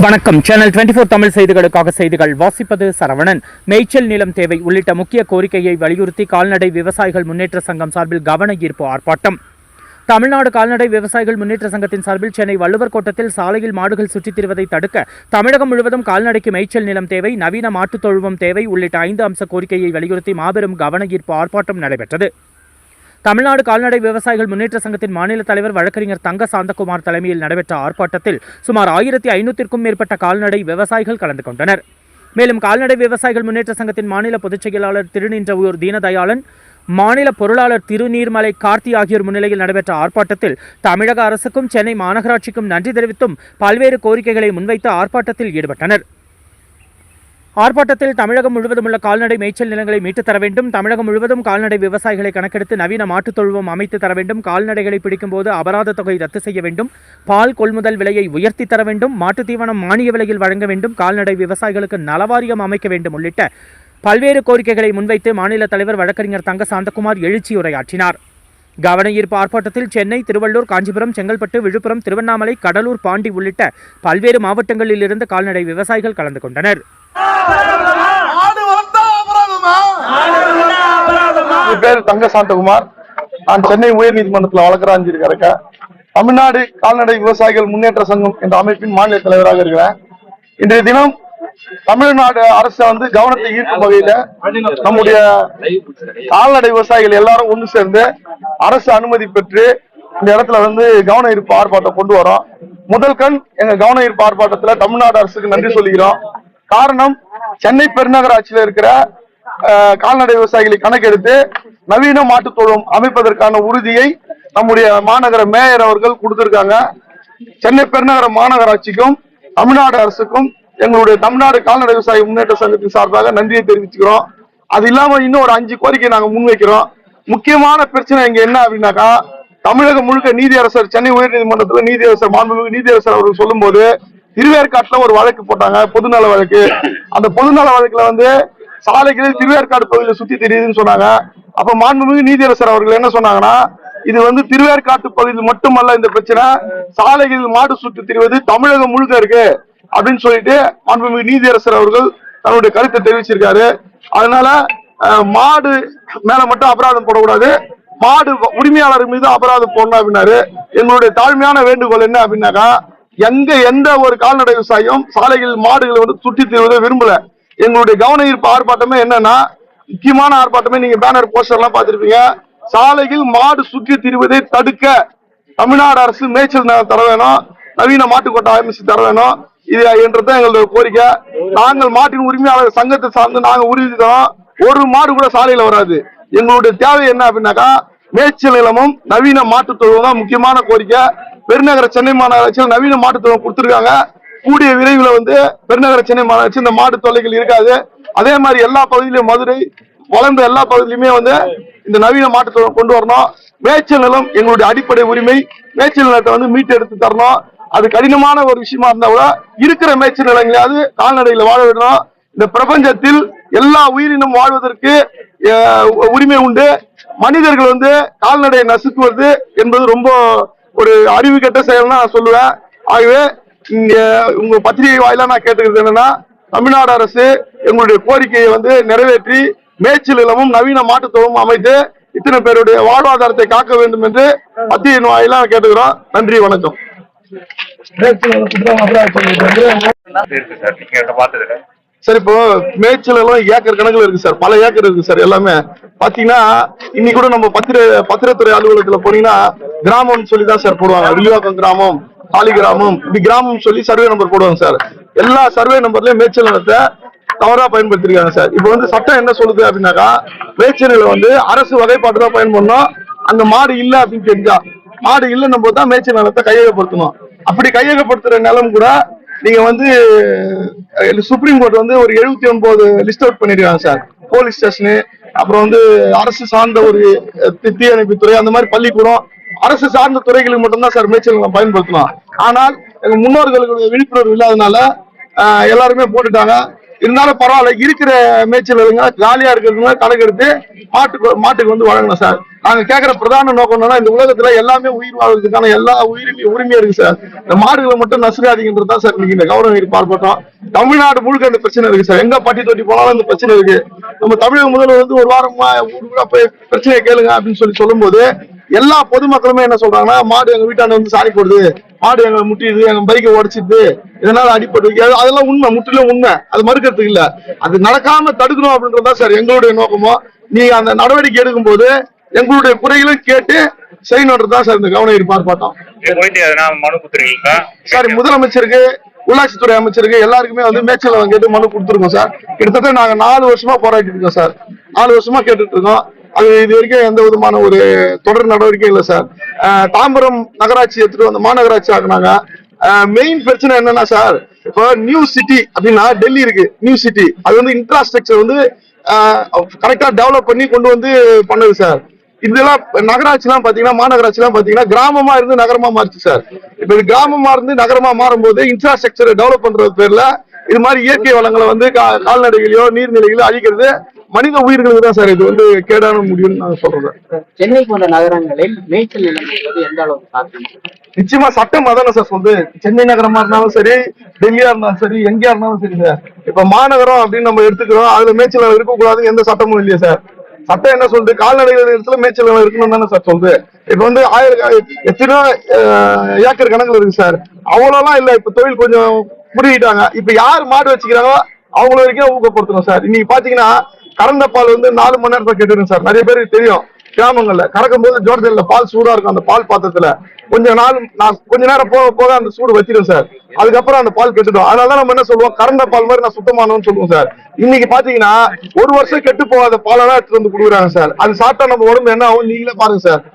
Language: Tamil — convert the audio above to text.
வணக்கம். சேனல் டுவெண்ட்டி ஃபோர் தமிழ் செய்திகளுக்காக செய்திகள். வாசிப்பது சரவணன். மேய்ச்சல் நிலம் தேவை உள்ளிட்ட முக்கிய கோரிக்கையை வலியுறுத்தி கால்நடை விவசாயிகள் முன்னேற்ற சங்கம் சார்பில் கவன ஈர்ப்பு ஆர்ப்பாட்டம். தமிழ்நாடு கால்நடை விவசாயிகள் முன்னேற்ற சங்கத்தின் சார்பில் சென்னை வள்ளுவர் கோட்டத்தில் சாலையில் மாடுகள் சுற்றித் திரிவதை தடுக்க தமிழகம் முழுவதும் கால்நடைக்கு மேய்ச்சல் நிலம் தேவை நவீன மாட்டுத் தொழுவம் தேவை உள்ளிட்ட ஐந்து அம்ச கோரிக்கையை வலியுறுத்தி மாபெரும் கவன ஈர்ப்பு ஆர்ப்பாட்டம் நடைபெற்றது. தமிழ்நாடு கால்நடை விவசாயிகள் முன்னேற்ற சங்கத்தின் மாநில தலைவர் வழக்கறிஞர் தங்க சாந்தகுமார் தலைமையில் நடைபெற்ற ஆர்ப்பாட்டத்தில் சுமார் ஆயிரத்தி ஐநூத்திற்கும் மேற்பட்ட கால்நடை விவசாயிகள் கலந்து கொண்டனர். மேலும் கால்நடை விவசாயிகள் முன்னேற்ற சங்கத்தின் மாநில பொதுச் செயலாளர் திருநின்றவூர் தீனதயாளன் மாநில பொருளாளர் திருநீர்மலை கார்த்தி ஆகியோர் முன்னிலையில் நடைபெற்ற ஆர்ப்பாட்டத்தில் தமிழக அரசுக்கும் சென்னை மாநகராட்சிக்கும் நன்றி தெரிவித்தும் பல்வேறு கோரிக்கைகளை முன்வைத்து ஆர்ப்பாட்டத்தில் ஈடுபட்டனர். ஆர்ப்பாட்டத்தில் தமிழகம் முழுவதும் உள்ள கால்நடை மேய்ச்சல் நிலங்களை மீட்டுத் தர வேண்டும். தமிழகம் முழுவதும் கால்நடை விவசாயிகளை கணக்கெடுத்து நவீன மாட்டுத் தொழுவம் அமைத்து தர வேண்டும். கால்நடைகளை பிடிக்கும்போது அபராத தொகை ரத்து செய்ய வேண்டும். பால் கொள்முதல் விலையை உயர்த்தி தர வேண்டும். மாட்டுத் தீவனம் மானிய விலையில் வழங்க வேண்டும். கால்நடை விவசாயிகளுக்கு நலவாரியம் அமைக்க வேண்டும் உள்ளிட்ட பல்வேறு கோரிக்கைகளை முன்வைத்து மாநில தலைவர் வழக்கறிஞர் தங்க சாந்தகுமார் எழுச்சி உரையாற்றினார் கவன ஈர்ப்பு ஆர்ப்பாட்டத்தில் சென்னை திருவள்ளூர் காஞ்சிபுரம் செங்கல்பட்டு விழுப்புரம் திருவண்ணாமலை கடலூர் பாண்டி உள்ளிட்ட பல்வேறு மாவட்டங்களிலிருந்து கால்நடை விவசாயிகள் கலந்து கொண்டனர். என் பேர் தங்க சாந்தகுமார் நான் சென்னை உயர்நீதிமன்றத்தில் வழக்கறிஞர் இருக்கேன் தமிழ்நாடு கால்நடை விவசாயிகள் முன்னேற்ற சங்கம் என்ற அமைப்பின் மாநில தலைவராக இருக்கிறேன். இன்றைய தினம் தமிழ்நாடு அரசு வந்து கவனத்தை ஈர்க்கும் வகையில நம்முடைய கால்நடை விவசாயிகள் எல்லாரும் ஒன்று சேர்ந்து அரசு அனுமதி பெற்று இந்த இடத்துல வந்து கவன ஈர்ப்பு ஆர்ப்பாட்டம் கொண்டு வரோம். முதல் கண் எங்க கவன ஈர்ப்பு ஆர்ப்பாட்டத்துல தமிழ்நாடு அரசுக்கு நன்றி சொல்லுகிறோம். காரணம் சென்னை பெருநகராட்சியில இருக்கிற கால்நடை விவசாயிகளை கணக்கெடுத்து நவீன மாட்டுத் அமைப்பதற்கான உறுதியை நம்முடைய மாநகர மேயர் அவர்கள் கொடுத்திருக்காங்க. சென்னை பெருநகர மாநகராட்சிக்கும் தமிழ்நாடு அரசுக்கும் எங்களுடைய தமிழ்நாடு கால்நடை விவசாய முன்னேற்ற சங்கத்தின் சார்பாக நன்றியை தெரிவிச்சுக்கிறோம். அது இல்லாம இன்னும் ஒரு அஞ்சு கோரிக்கை நாங்க முன்வைக்கிறோம். முக்கியமான பிரச்சனை இங்க என்ன அப்படின்னாக்கா தமிழகம் முழுக்க நீதியரசர் சென்னை உயர்நீதிமன்றத்தில் நீதியரசர் மாண்புமிகு நீதியரசர் அவர்கள் சொல்லும்போது திருவேற்காட்டுல ஒரு வழக்கு போட்டாங்க பொதுநல வழக்கு. அந்த பொதுநல வழக்குல வந்து சாலைகளில் திருவேற்காடு பகுதியில சுத்தி தெரியுதுன்னு சொன்னாங்க. அப்ப மாண்புமிகு நீதியரசர் அவர்கள் என்ன சொன்னாங்கன்னா இது வந்து திருவேற்காட்டு பகுதியில் மட்டுமல்ல இந்த பிரச்சனை சாலைகளில் மாடு சுற்றி திரிவது தமிழகம் முழுக்க இருக்கு அப்படின்னு சொல்லிட்டு மாண்புமிகு நீதியரசர் அவர்கள் தன்னுடைய கருத்தை தெரிவிச்சிருக்காரு. அதனால மாடு மேல மட்டும் அபராதம் போடக்கூடாது. மாடு உரிமையாளர் மீது அபராதம் போடணும் அப்படின்னாரு. எங்களுடைய தாழ்மையான வேண்டுகோள் என்ன அப்படின்னாக்கா எங்க எந்த ஒரு கால்நடை விவசாயியும் சாலைகளில் மாடுகளை வந்து சுற்றி தீர்வதை விரும்பல. எங்களுடைய கவன ஈர்ப்பு ஆர்ப்பாட்டமே என்னன்னா முக்கியமான ஆர்ப்பாட்டமே நீங்க பேனர் போஸ்டர் எல்லாம் பார்த்திருப்பீங்க. சாலையில் மாடு சுற்றி திரிவதை தடுக்க தமிழ்நாடு அரசு மேய்ச்சல் நிலம் தர வேணும். நவீன மாட்டுக்கோட்டை அமைச்சு தர வேணும். இது என்றதான் எங்களுடைய கோரிக்கை. நாங்கள் மாட்டின் உரிமையாளர் சங்கத்தை சார்ந்து நாங்க உறுதி தரோம். ஒரு மாடு கூட சாலையில வராது. எங்களுடைய தேவை என்ன அப்படின்னாக்கா மேய்ச்சல் நிலமும் நவீன மாட்டுத் தொழுவம் தான் முக்கியமான கோரிக்கை. பெருநகர சென்னை மாநகராட்சியில் நவீன மாட்டுத்தொகை கொடுத்துருக்காங்க கொடுத்திருக்காங்க. கூடிய விரைவில் வந்து பெருநகர சென்னை மாநகராட்சி இந்த மாட்டுத் தொல்லைகள் இருக்காது. அதே மாதிரி எல்லா பகுதியிலும் மதுரை வளர்ந்த எல்லா பகுதியிலுமே வந்து இந்த நவீன மாட்டுத் கொண்டு வரணும். மேய்ச்சல் நிலம் எங்களுடைய அடிப்படை உரிமை. மேய்ச்சல் நிலத்தை வந்து மீட்டு எடுத்து தரணும். அது கடினமான ஒரு விஷயமா இருந்தா கூட இருக்கிற மேய்ச்சல் நிலங்களையாவது கால்நடைகளை வாழ விடணும். இந்த பிரபஞ்சத்தில் எல்லா உயிரினம் வாழ்வதற்கு உரிமை உண்டு. மனிதர்கள் வந்து கால்நடையை நசுக்குவது என்பது ரொம்ப ஒரு அறிவு கெட்ட செயல் நான் சொல்லுவேன். ஆகவே இங்க உங்க பத்திரிகை வாயிலா நான் கேட்டுக்கிறது என்னன்னா தமிழ்நாடு அரசு எங்களுடைய கோரிக்கையை வந்து நிறைவேற்றி மேய்ச்சல் நிலமும் நவீன மாட்டுத்தொழுவும் அமைத்து இத்தனை பேருடைய வாழ்வாதாரத்தை காக்க வேண்டும் என்று பத்திரிகையின் வாயிலா கேட்டுக்கிறோம். நன்றி வணக்கம். சார். இப்போ மேய்ச்சல் எல்லாம் ஏக்கர் கணக்குல இருக்கு சார். பல ஏக்கர் இருக்கு சார் எல்லாமே. பாத்தீங்கன்னா இன்னைக்கு கூட நம்ம பத்திர பத்திரத்துறை அலுவலகத்துல போனீங்கன்னா கிராமம்னு சொல்லி தான் சார் போடுவாங்க. வில்லிவாக்கம் கிராமம் காலி கிராமம் இப்படி கிராமம் சொல்லி சர்வே நம்பர் போடுவாங்க சார் எல்லா சர்வே நம்பர்லயும் மேய்ச்சல் நிலத்தை தவறா பயன்படுத்திருக்காங்க சார் இப்போ வந்து சட்டம் என்ன சொல்லுது அப்படின்னாக்கா மேய்ச்சல் வந்து அரசு வகைப்பாட்டு தான் பயன்படணும். அங்க மாடு இல்ல அப்படின்னு தெரிஞ்சா மாடு இல்லைன்னும் போது தான் மேய்ச்சல் நிலத்தை கையகப்படுத்தணும். அப்படி கையகப்படுத்துற நிலம் கூட நீங்க வந்து சுப்ரீம் கோர்ட் வந்து ஒரு எழுபத்தி ஒன்பது லிஸ்ட் அவுட் பண்ணிருக்காங்க சார் போலீஸ் ஸ்டேஷனு அப்புறம் வந்து அரசு சார்ந்த ஒரு தீயணைப்பு துறை தீயணைப்புத்துறை அந்த மாதிரி பள்ளிக்கூடம் அரசு சார்ந்த துறைகளுக்கு மட்டும்தான் சார் மேய்ச்சல் நம்ம பயன்படுத்தணும். ஆனால் எங்க முன்னோர்களுடைய விழிப்புணர்வு இல்லாதனால எல்லாருமே போட்டுட்டாங்க. இருந்தாலும் பரவாயில்ல இருக்கிற மேய்ச்சல் காலியா இருக்கிறவங்க கணக்கெடுத்து மாட்டுக்கு மாட்டுக்கு வந்து வழங்கணும் சார். நாங்க கேட்கிற பிரதான நோக்கம் என்னன்னா இந்த உலகத்துல எல்லாமே உயிர் வாழ்றதுக்கான எல்லா உயிரினி உரிமையும் இருக்கு சார். இந்த மாடுகளை மட்டும் நசுக்காதீங்கன்றது தான் சார் இன்னைக்கு இந்த கௌரவ பார்ப்போம் தமிழ்நாடு முழுக்க இந்த பிரச்சனை இருக்கு சார். எங்க பட்டி தொட்டி போனாலும் இந்த பிரச்சனை இருக்கு. நம்ம தமிழக முதல்வர் வந்து ஒரு வாரமா ஊருக்குள்ள போய் பிரச்சனையை கேளுங்க அப்படின்னு சொல்லி சொல்லும்போது எல்லா பொதுமக்களுமே என்ன சொல்றாங்கன்னா மாடு எங்க வீட்டாண்ட வந்து சாணி போடுது. மாடு எங்களை முட்டிடுது எங்க பைக்கை உடைச்சிடுது இதனால அடிப்பட்டு அது- அதெல்லாம் உண்மை முற்றிலும் உண்மை. அது மறுக்கிறதுக்கு இல்ல. அது நடக்காம தடுக்கணும் அப்படின்றதா சார் எங்களுடைய நோக்கமோ. நீங்க அந்த நடவடிக்கை எடுக்கும் போது எங்களுடைய குறைகளும் கேட்டு செய்யணுன்றதுதான் சார் இந்த கவன ஈர்ப்பு ஆர்ப்பாட்டம் சார் முதலமைச்சருக்கு உள்ளாட்சித்துறை அமைச்சருக்கு எல்லாருக்குமே வந்து மேய்ச்சல் கேட்டு மனு கொடுத்துருக்கோம் சார். கிட்டத்தட்ட நாங்க நாலு வருஷமா போராடிட்டு இருக்கோம் சார். நாலு வருஷமா கேட்டுட்டு இருக்கோம். அது இது வரைக்கும் எந்த விதமான ஒரு தொடர் நடவடிக்கை இல்லை சார். தாம்பரம் நகராட்சி எடுத்துட்டு வந்து மாநகராட்சி ஆக்குனாங்க. மெயின் பிரச்சனை என்னன்னா சார் இப்போ நியூ சிட்டி அப்படின்னா டெல்லி இருக்கு. நியூ சிட்டி அது வந்து இன்ஃப்ராஸ்ட்ரக்சர் வந்து கரெக்டா டெவலப் பண்ணி கொண்டு வந்து பண்ணது சார். இதெல்லாம் நகராட்சிலாம் பாத்தீங்கன்னா மாநகராட்சி எல்லாம் பாத்தீங்கன்னா கிராமமா இருந்து நகரமா மாறுச்சு சார். இப்ப இது கிராமமா இருந்து நகரமா மாறும்போது இன்ஃப்ராஸ்ட்ரக்சரை டெவலப் பண்றது பேர்ல இது மாதிரி இயற்கை வளங்களை வந்து கால்நடைகளையோ நீர்நிலைகளோ அழிக்கிறது மனித உயிர்களுக்கு தான் சார் இது வந்து கேடான முடியும்னு நான் சொல்றேன். சென்னை போன்ற நகரங்களில் மேய்ச்சல் நிலம் என்பது எந்த அளவுக்கு சாத்தியம் நிச்சயமா சட்டம் அதானே சார் சொல்லுது. சென்னை நகரமா இருந்தாலும் சரி டெல்லியா இருந்தாலும் சரி எங்கேயா இருந்தாலும் சரி சார். இப்ப மாநகரம் அப்படின்னு நம்ம எடுத்துக்கிறோம் அதுல மேய்ச்சல் நிலம் இருக்கக்கூடாதுன்னு எந்த சட்டமும் இல்லையா சார். சட்டம் என்ன சொல்லுது? கால்நடைகள் இடத்துல மேய்ச்சல் இருக்கணும் தானே சார் சொல்லுது. இப்ப வந்து ஆயிரம் எத்தனையோ ஏக்கர் கணக்குல இருக்கு சார். அவ்வளவுலாம் இல்ல இப்ப தொழில் கொஞ்சம் புரியிட்டாங்க இப்ப யார் மாடு வச்சுக்கிறாங்களோ அவங்கள வரைக்கும் ஊக்கப்படுத்தணும் சார். இன்னைக்கு பாத்தீங்கன்னா கறந்த பால் வந்து நாலு மணி நேரத்தில் கெட்டுரும் சார். நிறைய பேருக்கு தெரியும். கிராமங்கள்ல. கறக்கும் போது ஜோர்ஜன்ல பால் சூடா இருக்கும். அந்த பால் பாத்திரத்துல. கொஞ்ச நாள் நான் கொஞ்ச நேரம் போக போக அந்த சூடு வச்சிடும் சார். அதுக்கப்புறம் அந்த பால் கெட்டுடும். அதனாலதான் நம்ம என்ன சொல்லுவோம்? கறந்த பால் மாதிரி நான் சுத்தமானோம்னு சொல்லுவோம் சார். இன்னைக்கு பாத்தீங்கன்னா ஒரு வருஷம் கெட்டு போகாத பாலெல்லாம் எடுத்துட்டு வந்து கொடுக்குறாங்க சார். அது சாப்பிட்டா நம்ம உடம்பு என்ன ஆகும்? நீங்களே பாருங்க சார்.